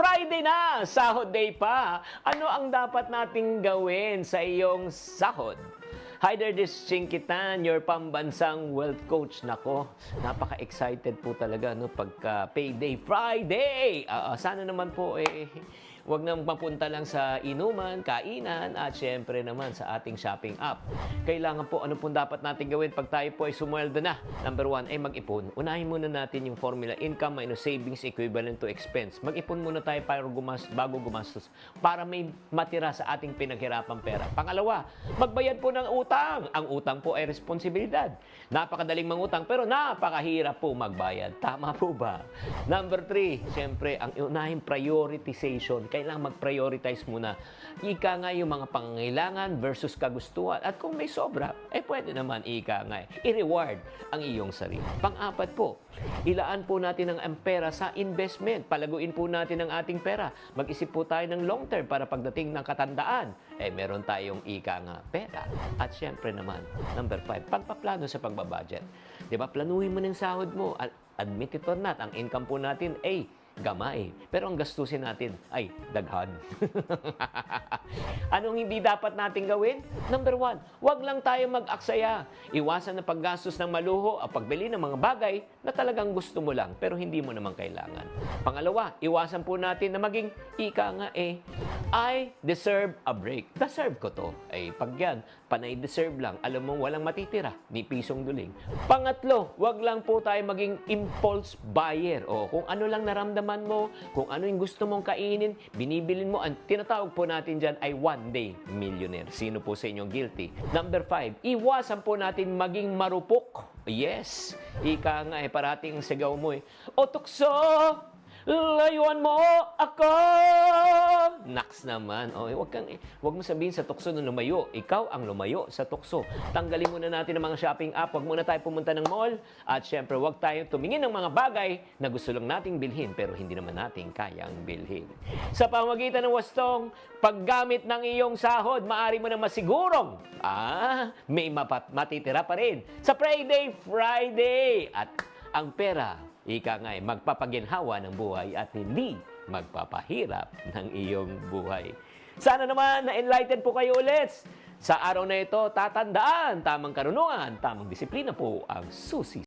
Friday na! Sahod day pa! Ano ang dapat nating gawin sa iyong sahod? Hi there, this is Chinkitan, your pambansang wealth coach. Nako, napaka-excited po talaga no, pagka payday Friday! Ah, sana naman po eh, wag nang mapunta lang sa inuman, kainan, at syempre naman sa ating shopping app. Kailangan po, ano po dapat natin gawin pag tayo po ay sumweldo na? Number one, ay mag-ipon. Unahin muna natin yung formula, income minus savings equivalent to expense. Mag-ipon muna tayo para gumas, bago gumastos para may matira sa ating pinaghirapang pera. Pangalawa, magbayad po ng utang. Ang utang po ay responsibilidad. Napakadaling mangutang pero napakahirap po magbayad. Tama po ba? Number three, siyempre, ang unahing prioritization. Kailangan mag-prioritize muna. Ika nga yung mga pangangailangan versus kagustuhan. At kung may sobra, eh pwede naman ika nga. I-reward ang iyong sarili. Pang-apat po, ilaan po natin ang pera sa investment. Palaguin po natin ang ating pera. Mag-isip po tayo ng long term para pagdating ng katandaan, eh meron tayong ika nga pera. At syempre naman, number five, pagpaplano sa pagbabudget. Di ba? Planuhin mo ng sahod mo. Admit it or not, ang income po natin ay gamay. Pero ang gastusin natin ay daghan. Anong hindi dapat natin gawin? Number one, wag lang tayo mag-aksaya. Iwasan na paggastos ng maluho o pagbili ng mga bagay na talagang gusto mo lang pero hindi mo naman kailangan. Pangalawa, iwasan po natin na maging ika nga eh, I deserve a break. Deserve ko to. Ay, pag yan, panay deserve lang. Alam mo, walang matitira. Ni pisong duling. Pangatlo, wag lang po tayo maging impulse buyer. O kung ano lang naramdaman mo, kung ano yung gusto mong kainin, binibilin mo. Ang tinatawag po natin dyan ay one day millionaire. Sino po sa inyong guilty? Number five, iwasan po natin maging marupok. Yes. Ika nga eh, parating sigaw mo eh. O tukso! Layuan mo ako! Naks naman. O, eh, wag, kang, eh, wag mo sabihin sa tukso na lumayo. Ikaw ang lumayo sa tukso. Tanggalin muna natin ang mga shopping app. Wag muna tayo pumunta ng mall. At syempre, wag tayo tumingin ng mga bagay na gusto lang nating bilhin pero hindi naman natin kayang bilhin. Sa pamagitan ng wastong paggamit ng iyong sahod, maari mo na masigurong ah, may mapat matitira pa rin sa Friday Friday. At ang pera Ika nga eh, magpapaginhawa ng buhay at hindi magpapahirap ng iyong buhay. Sana naman na-enlighten po kayo ulit. Sa araw na ito, tatandaan, tamang karunungan, tamang disiplina po ang susi.